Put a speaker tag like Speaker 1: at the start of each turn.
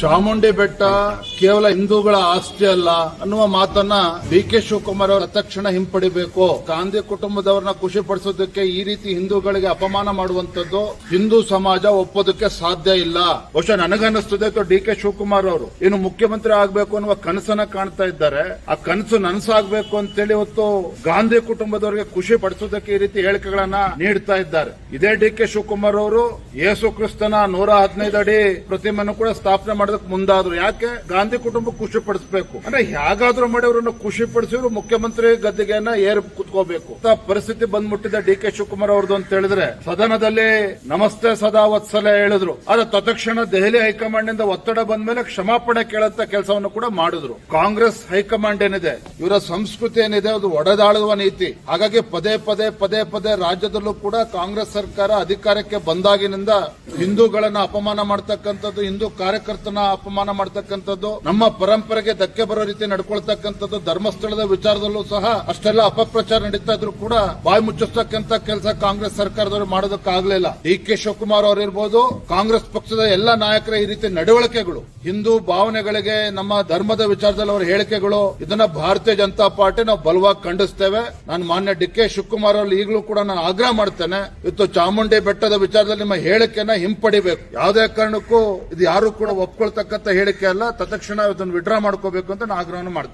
Speaker 1: ಚಾಮುಂಡಿ ಬೆಟ್ಟ ಕೇವಲ ಹಿಂದೂಗಳ ಆಸ್ತಿ ಅಲ್ಲ ಅನ್ನುವ ಮಾತನ್ನ ಡಿ ಕೆ ಶಿವಕುಮಾರ್ ಅವರ ತಕ್ಷಣ ಹಿಂಪಡಿಬೇಕು. ಗಾಂಧಿ ಕುಟುಂಬದವರನ್ನ ಖುಷಿ ಪಡಿಸೋದಕ್ಕೆ ಈ ರೀತಿ ಹಿಂದೂಗಳಿಗೆ ಅಪಮಾನ ಮಾಡುವಂತದ್ದು ಹಿಂದೂ ಸಮಾಜ ಒಪ್ಪೋದಕ್ಕೆ ಸಾಧ್ಯ ಇಲ್ಲ. ಬಹುಶಃ ನನಗನ್ನಿಸ್ತದೆ ಡಿ ಕೆ ಶಿವಕುಮಾರ್ ಅವರು ಇನ್ನು ಮುಖ್ಯಮಂತ್ರಿ ಆಗಬೇಕು ಅನ್ನುವ ಕನಸನ್ನ ಕಾಣ್ತಾ ಇದ್ದಾರೆ. ಆ ಕನಸು ನನಸಾಗಬೇಕು ಅಂತೇಳಿ ಇವತ್ತು ಗಾಂಧಿ ಕುಟುಂಬದವರಿಗೆ ಖುಷಿ ಪಡಿಸೋದಕ್ಕೆ ಈ ರೀತಿ ಹೇಳಿಕೆಗಳನ್ನ ನೀಡ್ತಾ ಇದ್ದಾರೆ. ಇದೇ ಡಿ ಕೆ ಶಿವಕುಮಾರ್ ಅವರು ಯೇಸು ಕ್ರಿಸ್ತನ ನೂರ ಹದಿನೈದು ಅಡಿ ಪ್ರತಿಮೆಯನ್ನು ಕೂಡ ಸ್ಥಾಪನೆ ಮಾಡೋದಕ್ಕೆ ಮುಂದಾದ್ರು. ಯಾಕೆ? ಗಾಂಧಿ ಕುಟುಂಬ ಖುಷಿ ಪಡಿಸಬೇಕು ಅಂದ್ರೆ ಹೇಗಾದ್ರೂ ಮಾಡಿ ಅವರನ್ನು ಖುಷಿ ಪಡಿಸಿದ್ರು ಮುಖ್ಯಮಂತ್ರಿ ಗದ್ದಿಗೆಯನ್ನ ಏರ್ ಕುತ್ಕೋಬೇಕು. ಪರಿಸ್ಥಿತಿ ಬಂದ್ಬಿಟ್ಟಿದೆ ಡಿ ಕೆ ಶಿವಕುಮಾರ್ ಅವ್ರದ್ದು ಅಂತ ಹೇಳಿದ್ರೆ ಸದನದಲ್ಲಿ ನಮಸ್ತೆ ಸದಾ ವತ್ಸಲ ಹೇಳಿದ್ರು. ಆದ್ರೆ ತತ್ಕ್ಷಣ ದೆಹಲಿ ಹೈಕಮಾಂಡ್ ಇಂದ ಒತ್ತಡ ಬಂದ ಮೇಲೆ ಕ್ಷಮಾಪಣೆ ಕೇಳಂತ ಕೆಲಸವನ್ನು ಕೂಡ ಮಾಡಿದ್ರು. ಕಾಂಗ್ರೆಸ್ ಹೈಕಮಾಂಡ್ ಏನಿದೆ? ಇವರ ಸಂಸ್ಕೃತಿ ಏನಿದೆ? ಅದು ಒಡೆದಾಳುವ ನೀತಿ. ಹಾಗಾಗಿ ಪದೇ ಪದೇ ಪದೇ ಪದೇ ರಾಜ್ಯದಲ್ಲೂ ಕೂಡ ಕಾಂಗ್ರೆಸ್ ಸರ್ಕಾರ ಅಧಿಕಾರಕ್ಕೆ ಬಂದಾಗಿನಿಂದ ಹಿಂದೂಗಳನ್ನ ಅಪಮಾನ ಮಾಡ್ತಕ್ಕಂಥದ್ದು ಹಿಂದೂ ಕಾರ್ಯಕರ್ತನ ಅಪಮಾನ ಮಾಡ್ತಕ್ಕಂಥದ್ದು, ನಮ್ಮ ಪರಂಪರೆಗೆ ಧಕ್ಕೆ ಬರೋ ರೀತಿ ನಡ್ಕೊಳ್ತಕ್ಕಂಥದ್ದು, ಧರ್ಮಸ್ಥಳದ ವಿಚಾರದಲ್ಲೂ ಸಹ ಅಷ್ಟೆಲ್ಲ ಅಪಪ್ರಚಾರ ನಡೀತಾ ಇದ್ರು ಕೂಡ ಬಾಯಿ ಮುಚ್ಚಿಸ್ತಕ್ಕಂಥ ಕೆಲಸ ಕಾಂಗ್ರೆಸ್ ಸರ್ಕಾರದವರು ಮಾಡೋದಕ್ಕಾಗ್ಲಿಲ್ಲ. ಡಿ ಕೆ ಶಿವಕುಮಾರ್ ಅವರಿರ್ಬೋದು ಕಾಂಗ್ರೆಸ್ ಪಕ್ಷದ ಎಲ್ಲ ನಾಯಕರ ಈ ರೀತಿ ನಡವಳಿಕೆಗಳು. ಹಿಂದೂ ಭಾವನೆಗಳಿಗೆ, ನಮ್ಮ ಧರ್ಮದ ವಿಚಾರದಲ್ಲಿ ಅವರ ಹೇಳಿಕೆಗಳು, ಇದನ್ನ ಭಾರತೀಯ ಜನತಾ ಪಾರ್ಟಿ ನಾವು ಬಲವಾಗಿ ಖಂಡಿಸ್ತೇವೆ. ನಾನು ಮಾನ್ಯ ಡಿ ಕೆ ಶಿವಕುಮಾರ್ ಅವರು ಈಗಲೂ ಕೂಡ ನಾನು ಆಗ್ರಹ ಮಾಡ್ತೇನೆ, ಇವತ್ತು ಚಾಮುಂಡಿ ಬೆಟ್ಟದ ವಿಚಾರದಲ್ಲಿ ನಿಮ್ಮ ಹೇಳಿಕೆನ ಹಿಂಪಡಿಬೇಕು. ಯಾವುದೇ ಕಾರಣಕ್ಕೂ ಇದು ಯಾರು ಕೂಡ ಒಪ್ಕೊಳ್ತಕ್ಕಂಥ ಹೇಳಿಕೆ ಅಲ್ಲ ತತ್ಕ್ಷಣ ಅದನ್ನು ವಿಡ್ರಾ ಮಾಡ್ಕೋಬೇಕು ಅಂತ ನಾನು ಆಗ್ರಹವನ್ನು ಮಾಡ್ತೇನೆ.